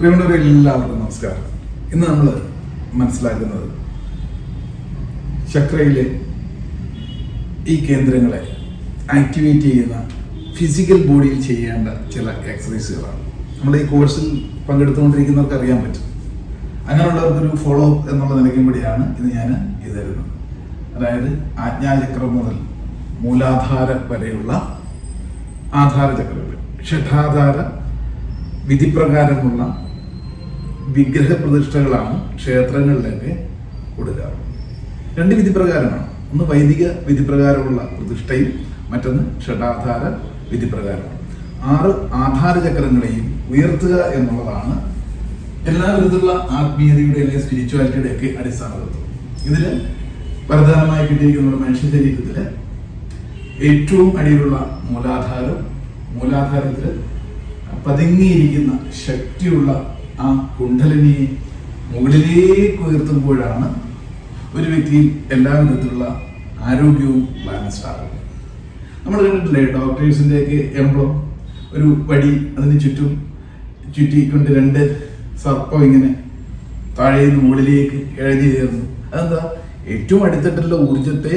പ്രിയമുള്ളവരെ എല്ലാവർക്കും നമസ്കാരം. ഇന്ന് നമ്മൾ മനസ്സിലാക്കുന്നത് ചക്രയിലെ ഈ കേന്ദ്രങ്ങളെ ആക്ടിവേറ്റ് ചെയ്യുന്ന ഫിസിക്കൽ ബോഡിയിൽ ചെയ്യേണ്ട ചില എക്സസൈസുകളാണ് നമ്മൾ ഈ കോഴ്സിൽ പങ്കെടുത്തുകൊണ്ടിരിക്കുന്നവർക്ക് അറിയാൻ പറ്റും. അങ്ങനെയുള്ളവർക്കൊരു ഫോളോ അപ്പ് എന്നുള്ള നിലയ്ക്കും കൂടിയാണ് ഇത് ഞാൻ ഇത് തരുന്നത്. അതായത് ആജ്ഞാചക്രം മുതൽ മൂലാധാര വരെയുള്ള ആധാര ചക്രങ്ങൾ. ഷഠാധാര വിധിപ്രകാരമുള്ള വിഗ്രഹ പ്രതിഷ്ഠകളാണ് ക്ഷേത്രങ്ങളിലൊക്കെ കൊടുക്കാറ്. രണ്ട് വിധിപ്രകാരമാണ്. ഒന്ന് വൈദിക വിധിപ്രകാരമുള്ള പ്രതിഷ്ഠയും മറ്റൊന്ന് ഷഡാധാര വിധിപ്രകാരമാണ്. ആറ് ആധാര ചക്രങ്ങളെയും ഉയർത്തുക എന്നുള്ളതാണ് എല്ലാ വിധത്തിലുള്ള ആത്മീയതയുടെ അല്ലെങ്കിൽ സ്പിരിച്വാലിറ്റിയുടെ ഒക്കെ അടിസ്ഥാന തത്വം ഇതിൽ പ്രധാനമായി കിട്ടിയിരിക്കുന്ന മനുഷ്യ ശരീരത്തിൽ ഏറ്റവും അടിയിലുള്ള മൂലാധാരം മൂലാധാരത്തിൽ പതുങ്ങിയിരിക്കുന്ന ശക്തിയുള്ള ആ കുണ്ടലിനെ മുകളിലേക്ക് ഉയർത്തുമ്പോഴാണ് ഒരു വ്യക്തിയിൽ എല്ലാ വിധത്തിലുള്ള ആരോഗ്യവും ബാലൻസ്ഡ് ആകുന്നത് നമ്മൾ കണ്ടിട്ടില്ലേ ഡോക്ടേഴ്സിന്റെ ഒക്കെ എംബ്ലം ഒരു വടി അതിന് ചുറ്റും ചുറ്റിക്കൊണ്ട് രണ്ട് സർപ്പം ഇങ്ങനെ താഴെ നിന്ന് മുകളിലേക്ക് എഴുതി ചേർന്നു. അതെന്താ? ഏറ്റവും അടുത്തിട്ടുള്ള ഊർജത്തെ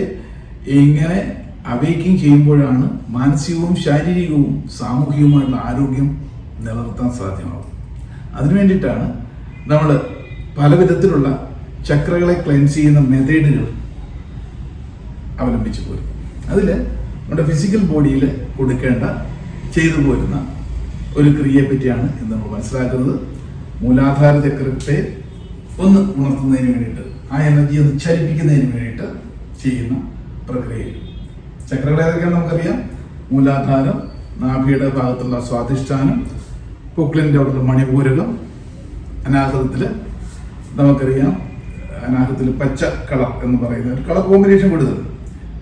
ഇങ്ങനെ അവേക്കിങ് ചെയ്യുമ്പോഴാണ് മാനസികവും ശാരീരികവും സാമൂഹികവുമായിട്ടുള്ള ആരോഗ്യം നിലനിർത്താൻ സാധ്യമാകും അതിനു വേണ്ടിയിട്ടാണ് നമ്മൾ പല വിധത്തിലുള്ള ചക്രകളെ ക്ലെൻസ് ചെയ്യുന്ന മെത്തേഡുകൾ അവലംബിച്ചു പോരും അതിൽ നമ്മുടെ ഫിസിക്കൽ ബോഡിയിൽ കൊടുക്കേണ്ട ചെയ്തു പോരുന്ന ഒരു ക്രിയയെ പറ്റിയാണ് ഇന്ന് നമ്മൾ മനസ്സിലാക്കുന്നത്. മൂലാധാര ചക്രത്തെ ഒന്ന് ഉണർത്തുന്നതിന് വേണ്ടിയിട്ട് ആ എനർജി ഒന്ന് ചലിപ്പിക്കുന്നതിന് വേണ്ടിയിട്ട് ചെയ്യുന്ന പ്രക്രിയയിൽ. ചക്രകൾ ഏതൊക്കെയാണ് നമുക്കറിയാം? മൂലാധാരം നാഭിയുടെ ഭാഗത്തുള്ള സ്വാധിഷ്ഠാനം പൊക്കിളിന്റെ അവിടുത്തെ മണിപൂരകം അനാഹതത്തിൽ നമുക്കറിയാം അനാഹത്തിൽ പച്ച കളർ എന്ന് പറയുന്ന ഒരു കളർ കോമ്പിനേഷൻ കൊടുത്തത്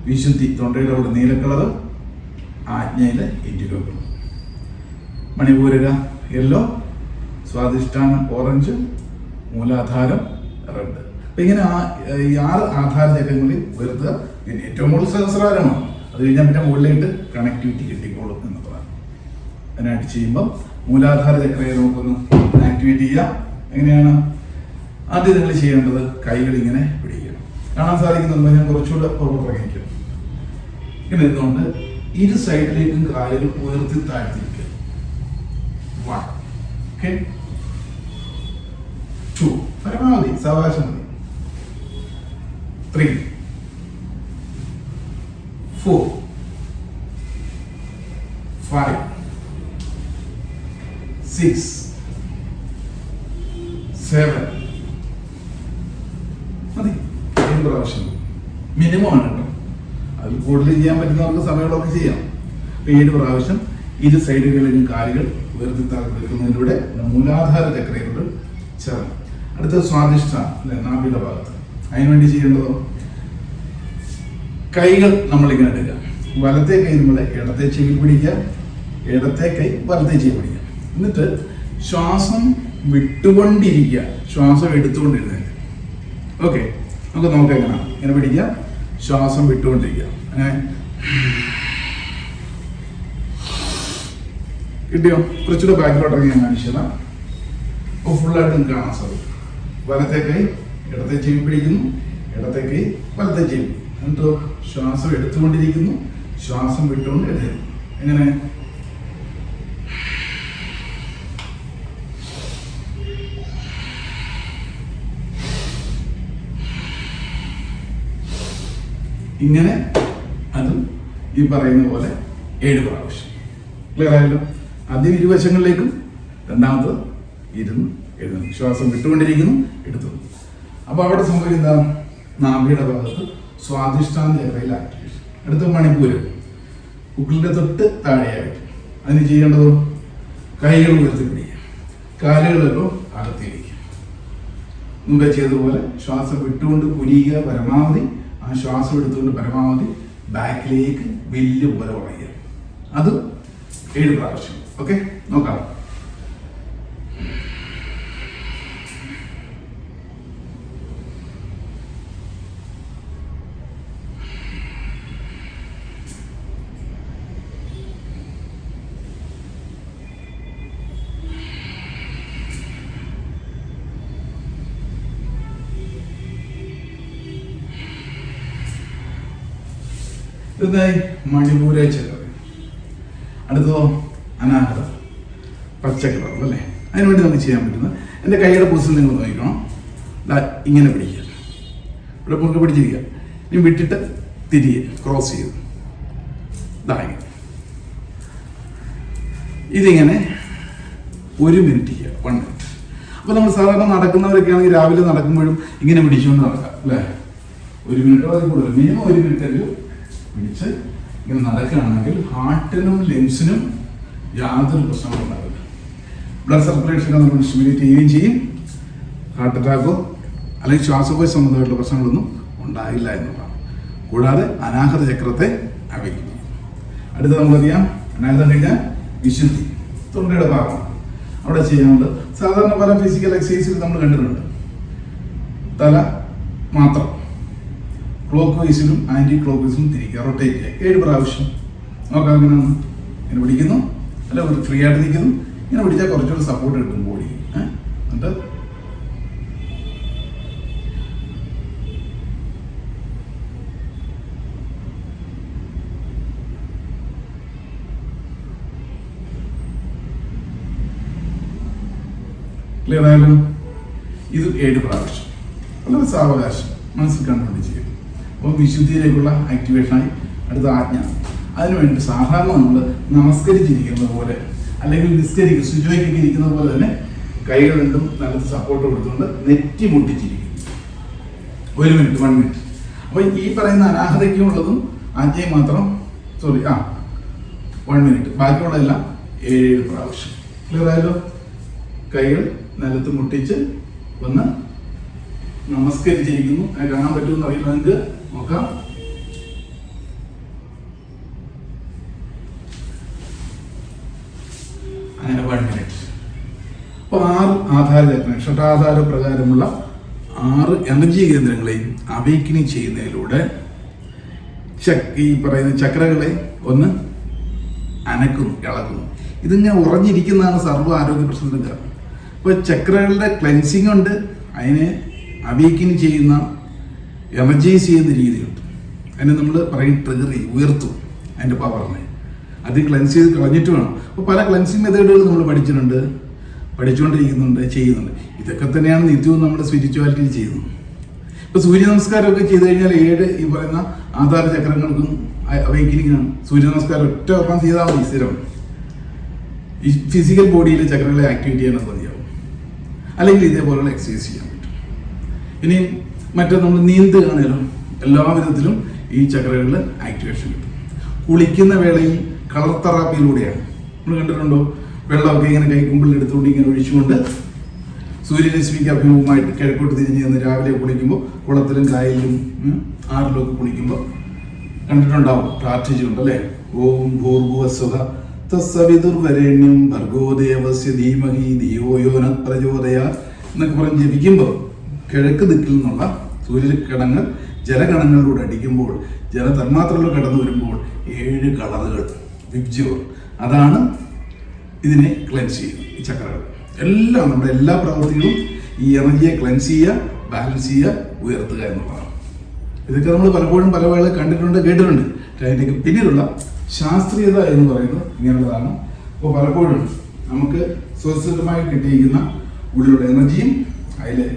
വിശുദ്ധി തൊണ്ടയുടെ അവിടെ നീല കളർ ആജ്ഞയിലെ ഇൻഡിഗോ കളർ മണിപൂരക യെല്ലോ സ്വാധിഷ്ഠാനം ഓറഞ്ച് മൂലാധാരം റെഡ് അപ്പൊ ഇങ്ങനെ ആ ഈ ആറ് ആധാര ചക്രങ്ങളിൽ ഉയർത്തുക പിന്നെ ഏറ്റവും കൂടുതൽ സഹസ്രാരമാണ്. അത് കഴിഞ്ഞാൽ പിന്നെ മുകളിലേക്ക് കണക്ടിവിറ്റി കിട്ടിക്കോളും എന്നുള്ളതാണ് അതിനായിട്ട് ചെയ്യുമ്പോൾ മൂലാധാര ചക്രയെ നോക്കുന്നു ആക്ടിവേറ്റ് ചെയ്യാം. എങ്ങനെയാണ്? ആദ്യം നിങ്ങൾ ചെയ്യേണ്ടത് കൈകൾ ഇങ്ങനെ പിടിക്കണം. കാണാൻ സാധിക്കുന്നുണ്ടോ ഞാൻ കുറച്ചുകൂടെ പുറകോട്ട് പ്രകടിക്കും ഇങ്ങനെ ഇരുന്നുകൊണ്ട് ഇരു സൈഡിലേക്കും കാലുകൾ ഉയർത്തി താഴ്ത്തിരിക്കുക പരമാവധി. സാവകാശം മതി three four five six seven. മതി. ഏഴ് പ്രാവശ്യം. മിനിമം ആണ് കേട്ടോ. അതിൽ കൂടുതൽ ചെയ്യാൻ പറ്റുന്നവർക്ക് സമയങ്ങളൊക്കെ ചെയ്യാം. അപ്പൊ ഏഴ് പ്രാവശ്യം സൈഡുകളിലും കാലുകൾ ഉയർത്തി താഴ്ത്തിരിക്കുന്നതിലൂടെ മൂലാധാര ചക്രയോട് ചേർന്ന് അടുത്ത സ്വാദിഷ്ട അല്ലെ ഭാഗത്ത്. അതിനുവേണ്ടി ചെയ്യേണ്ടതോ കൈകൾ നമ്മളിങ്ങനെ എടുക്കുക വലത്തെ കൈ നമ്മളെ ഇടത്തെ ചെവിയിൽ പിടിക്കുക ഇടത്തെ കൈ വലത്തെ ചെവി പിടിക്കുക. എന്നിട്ട് ശ്വാസം വിട്ടുകൊണ്ടിരിക്കുക. ശ്വാസം എടുത്തുകൊണ്ടിരുന്നത് ഓക്കെ നമുക്ക് നോക്കാം എങ്ങനെ. ഇങ്ങനെ പിടിക്കുക? ശ്വാസം വിട്ടുകൊണ്ടിരിക്കുക. അങ്ങനെ കിട്ടിയോ? കുറച്ചുകൂടെ ബാക്കിലോട്ടൊക്കെ ഞാൻ കാണിച്ചതാ അപ്പോൾ ഫുള്ളായിട്ടും കാണാൻ സാധിക്കും. വലത്തെ കൈ ഇടത്തെ ചെവി പിടിക്കുന്നു. ഇടത്തെ കൈ വലത്തെ ചെവി. എന്നിട്ടോ ശ്വാസം എടുത്തുകൊണ്ടിരിക്കുന്നു. ശ്വാസം വിട്ടുകൊണ്ട് എടുക്കുന്നു എങ്ങനെ? ഇങ്ങനെ അതും ഈ പറയുന്ന പോലെ ഏഴ് പ്രാവശ്യം. ക്ലിയർ ആയല്ലോ? ആദ്യം ഇരുവശങ്ങളിലേക്കും രണ്ടാമത് ഇരുന്ന് എഴുതുന്നു. വിശ്വാസം വിട്ടുകൊണ്ടിരിക്കുന്നു എടുത്തു അപ്പോൾ അവിടെ സംഭവിക്കുന്ന നാഭിയുടെ ഭാഗത്ത് സ്വാധിഷ്ഠാന രേഖയിൽ ആക്ടിവേഷൻ അടുത്ത മണിപ്പൂര്. ഉക്കിളിന്റെ തൊട്ട് താഴെയായിട്ട്. അതിന് ചെയ്യേണ്ടതോ കൈകൾ ഉയർത്തി പിടിക്കുക കാലുകളല്ലോ അകത്തിരിക്കുക മുമ്പേ ചെയ്തതുപോലെ ശ്വാസം വിട്ടുകൊണ്ട് കുനിയുക പരമാവധി ആ ശ്വാസം എടുത്തുകൊണ്ട് പരമാവധി ബാക്കിലേക്ക് വലിയ പോലെ വളയുക അത് ഏഴ് പ്രാവശ്യം. ഓക്കെ? നോക്കാം. ഇതായി മണിപൂരെ ചെലവ് അടുത്തതോ അനാഹത. പച്ച കളർ അല്ലേ? അതിനുവേണ്ടി നമുക്ക് ചെയ്യാൻ പറ്റുന്നത് എന്റെ കൈയുടെ പൊസിഷൻ നിങ്ങൾ നോക്കണം ദാ ഇങ്ങനെ പിടിക്കുക. ഇവിടെ മുറുകെ പിടിച്ചിരിക്കുക. ഇനി വിട്ടിട്ട് തിരികെ ക്രോസ് ചെയ്ത് ഇതായി. ഇതിങ്ങനെ ഒരു മിനിറ്റ് ചെയ്യുക. വൺ മിനിറ്റ് അപ്പോൾ നമ്മൾ സാധാരണ നടക്കുന്നവരൊക്കെ ആണെങ്കിൽ രാവിലെ നടക്കുമ്പോഴും ഇങ്ങനെ പിടിച്ചുകൊണ്ട് നടക്കാം. അല്ലേ? ഒരു മിനിറ്റോ അതിൽ കൂടുതൽ മിനിമം ഒരു മിനിറ്റ് എങ്കിലും പിടിച്ച് ഇങ്ങനെ നടക്കുകയാണെങ്കിൽ ഹാർട്ടിനും ലെൻസിനും യാതൊരു പ്രശ്നങ്ങളും ഉണ്ടാവില്ല. ബ്ലഡ് സർക്കുലേഷൻ നമ്മൾ സ്റ്റിമുലേറ്റ് ചെയ്യും ഹാർട്ട് അറ്റാക്കോ അല്ലെങ്കിൽ ശ്വാസകോശ സംബന്ധമായിട്ടുള്ള പ്രശ്നങ്ങളൊന്നും ഉണ്ടായില്ല എന്നുള്ളതാണ്. കൂടാതെ അനാഹത ചക്രത്തെ അവയ്ക്കുന്നു അടുത്ത നമ്മളറിയാം അനാഹത കഴിഞ്ഞാൽ വിശുദ്ധി തൊണ്ടയുടെ ഭാഗം. അവിടെ ചെയ്യാനുള്ളത് സാധാരണ പല ഫിസിക്കൽ എക്സസൈസിൽ നമ്മൾ കണ്ടിട്ടുണ്ട്. തല മാത്രം. ക്ലോക്ക് വൈസിലും ആന്റി ക്ലോക്ക് വൈസിലും തിരിക്കുക റൊട്ടേറ്റ് ചെയ്യുക. ഏഴ് പ്രാവശ്യം. നോക്കാം അങ്ങനെയാണ് ഇങ്ങനെ പിടിക്കുന്നു. അല്ല ഫ്രീ ആയിട്ട് നിൽക്കുന്നു. ഇങ്ങനെ പിടിച്ചാൽ കുറച്ചുകൂടി സപ്പോർട്ട് കിട്ടും ബോഡി എന്നിട്ട് ക്ലിയർ ഇത് ഏഴ് പ്രാവശ്യം. വളരെ സാവകാശം. മനസ്സിൽ കണ്ടുകൊണ്ട് ചെയ്യും അപ്പോൾ വിശുദ്ധിയിലേക്കുള്ള ആക്ടിവേഷനായി അടുത്ത ആജ്ഞ. അതിനുവേണ്ടി സാധാരണ നമ്മൾ നമസ്കരിച്ചിരിക്കുന്ന പോലെ അല്ലെങ്കിൽ നിസ്കരിക്കും സുജോയ്ക്കൊക്കെ ഇരിക്കുന്ന പോലെ തന്നെ കൈകൾ രണ്ടും നല്ല സപ്പോർട്ട് കൊടുത്തുകൊണ്ട് നെറ്റി മുട്ടിച്ചിരിക്കും ഒരു മിനിറ്റ് വൺ മിനിറ്റ് അപ്പോൾ ഈ പറയുന്ന അനാഹതയ്ക്കുള്ളതും ആജ്ഞയും മാത്രം സോറി ആ വൺ മിനിറ്റ് ബാക്കിയുള്ളതെല്ലാം ഏഴ് പ്രാവശ്യം. ക്ലിയർ ആയല്ലോ? കൈകൾ നിലത്ത് മുട്ടിച്ച് വന്ന് നമസ്കരിച്ചിരിക്കുന്നു. അത് കാണാൻ പറ്റുമെന്ന് അറിയില്ല നിങ്ങൾക്ക്. നോക്കാം. അങ്ങനെ വൺ മിനിറ്റ് അപ്പോൾ ആറ് ആധാര ഷട്ടാധാര പ്രകാരമുള്ള ആറ് എനർജി കേന്ദ്രങ്ങളെയും അവേക്കിനിങ് ചെയ്യുന്നതിലൂടെ ഈ പറയുന്ന ചക്രകളെ ഒന്ന് അനക്കുന്നു ഇളക്കുന്നു. ഇതിങ്ങനെ ഉറഞ്ഞിരിക്കുന്നതാണ് സർവ ആരോഗ്യ പ്രശ്നത്തിന് കാരണം. അപ്പോൾ ചക്രകളുടെ ക്ലെൻസിങ് ഉണ്ട് അതിനെ അവേക്കിന് ചെയ്യുന്ന എനർജൈസ് ചെയ്യുന്ന രീതിയുണ്ട്. അതിനെ നമ്മൾ പറയും ട്രിഗർ ചെയ്യും ഉയർത്തും അതിന്റെ പവറിനെ അത് ക്ലൻസ് ചെയ്ത് കളഞ്ഞിട്ട് വേണം. അപ്പോൾ പല ക്ലൻസിങ് മെത്തേഡുകൾ നമ്മൾ പഠിച്ചിട്ടുണ്ട്. പഠിച്ചുകൊണ്ടിരിക്കുന്നുണ്ട് ചെയ്യുന്നുണ്ട്. ഇതൊക്കെ തന്നെയാണ് നിത്യവും നമ്മുടെ സ്പിരിച്വാലിറ്റിയിൽ ചെയ്യുന്നത്. ഇപ്പോൾ സൂര്യ നമസ്കാരമൊക്കെ ചെയ്തു കഴിഞ്ഞാൽ ഏഴ് ഈ പറയുന്ന ആധാര ചക്രങ്ങൾക്കും അവയ്ക്കിരിക്കണം സൂര്യ നമസ്കാരം ഒറ്റ ഒപ്പം ചെയ്താൽ മതി സ്ഥിരം. ഈ ഫിസിക്കൽ ബോഡിയിലെ ചക്രങ്ങളെ ആക്ടിവേറ്റ് ചെയ്യാൻ മതിയാവും. അല്ലെങ്കിൽ ഇതേപോലെയുള്ള എക്സസൈസ് ചെയ്യാൻ പറ്റും. ഇനി മറ്റേ നമ്മൾ നീന്തുകയാണേലും എല്ലാ വിധത്തിലും ഈ ചക്രകളിൽ ആക്ടിവേഷൻ കിട്ടും. കുളിക്കുന്ന വേളയിൽ കളർ തെറാപ്പിയിലൂടെയാണ് നമ്മൾ കണ്ടിട്ടുണ്ടോ? വെള്ളമൊക്കെ ഇങ്ങനെ കൈക്കുമ്പിളിൽ എടുത്തുകൊണ്ട് ഇങ്ങനെ ഒഴിച്ചുകൊണ്ട് സൂര്യരശ്മിക്ക് അഭിമുഖമായിട്ട് കിഴക്കോട്ട് തിരിഞ്ഞ് നിന്ന് രാവിലെ കുളിക്കുമ്പോൾ കുളത്തിലും കായലിലും ആറിലും ഒക്കെ കുളിക്കുമ്പോൾ കണ്ടിട്ടുണ്ടാവും. പ്രാർത്ഥിച്ചിട്ടുണ്ട് അല്ലേ ഓം ഭൂർഭുവസ്വഹ തസ്സവിതുർവരേണ്യം ഭർഗോദേവസ്യ ധീമഹി ധിയോയോന പ്രചോദയ എന്നൊക്കെ പറഞ്ഞ് ജപിക്കുമ്പോൾ കിഴക്ക് ദിക്കിൽ നിന്നുള്ള സൂര്യകിരണങ്ങൾ ജലകണങ്ങളിലൂടെ അടിക്കുമ്പോൾ ജലതന്മാത്രകൾ കടന്നു വരുമ്പോൾ ഏഴ് കളറുകൾ വിബ്ജോർ അതാണ് ഇതിനെ ക്ലെൻസ് ചെയ്യുന്നത് ഈ ചക്രകൾ. എല്ലാം നമ്മുടെ എല്ലാ പ്രവൃത്തികളും ഈ എനർജിയെ ക്ലെൻസ് ചെയ്യുക ബാലൻസ് ചെയ്യുക ഉയർത്തുക എന്നുള്ളതാണ്. ഇതൊക്കെ നമ്മൾ പലപ്പോഴും പല വേള കണ്ടിട്ടുണ്ട് കേട്ടിട്ടുണ്ട്. അതിന്റെയൊക്കെ പിന്നിലുള്ള ശാസ്ത്രീയത എന്ന് പറയുന്നത് ഇങ്ങനെയുള്ളതാണ്. അപ്പോൾ പലപ്പോഴും നമുക്ക് സ്വസ്ഥമായി കിട്ടിയിരിക്കുന്ന ഉള്ളിലുള്ള എനർജിയും അതിലെ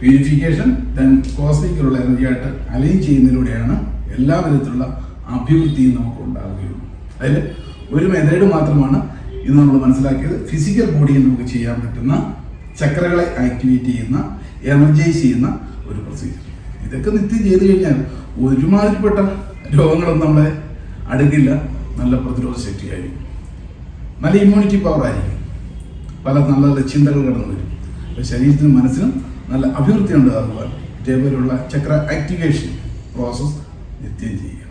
പ്യൂരിഫിക്കേഷൻ ദെൻ കോസ്മിക്കിലുള്ള എനർജിയായിട്ട് അലൈൻ ചെയ്യുന്നതിലൂടെയാണ് എല്ലാ വിധത്തിലുള്ള അഭിവൃദ്ധിയും നമുക്ക് ഉണ്ടാവുകയുള്ളൂ. അതിൽ ഒരു മെത്തേഡ് മാത്രമാണ് ഇന്ന് നമ്മൾ മനസ്സിലാക്കിയത്. ഫിസിക്കൽ ബോഡിയിൽ നമുക്ക് ചെയ്യാൻ പറ്റുന്ന ചക്രകളെ ആക്ടിവേറ്റ് ചെയ്യുന്ന എനർജൈസ് ചെയ്യുന്ന ഒരു പ്രൊസീജിയർ ഇതൊക്കെ നിത്യം ചെയ്തു കഴിഞ്ഞാൽ ഒരുമാതിരിപ്പെട്ട രോഗങ്ങളൊന്നും നമ്മളെ അടുക്കില്ല. നല്ല പ്രതിരോധ ശക്തിയായിരിക്കും നല്ല ഇമ്മ്യൂണിറ്റി പവർ ആയിരിക്കും. പല നല്ല നല്ല ചിന്തകൾ കടന്നു വരും ശരീരത്തിനും മനസ്സിനും നല്ല അഭിവൃദ്ധി ഉണ്ടാകുവാൻ ഇതേപോലെയുള്ള ചക്ര ആക്ടിവേഷൻ പ്രോസസ്സ് നിത്യം ചെയ്യുക.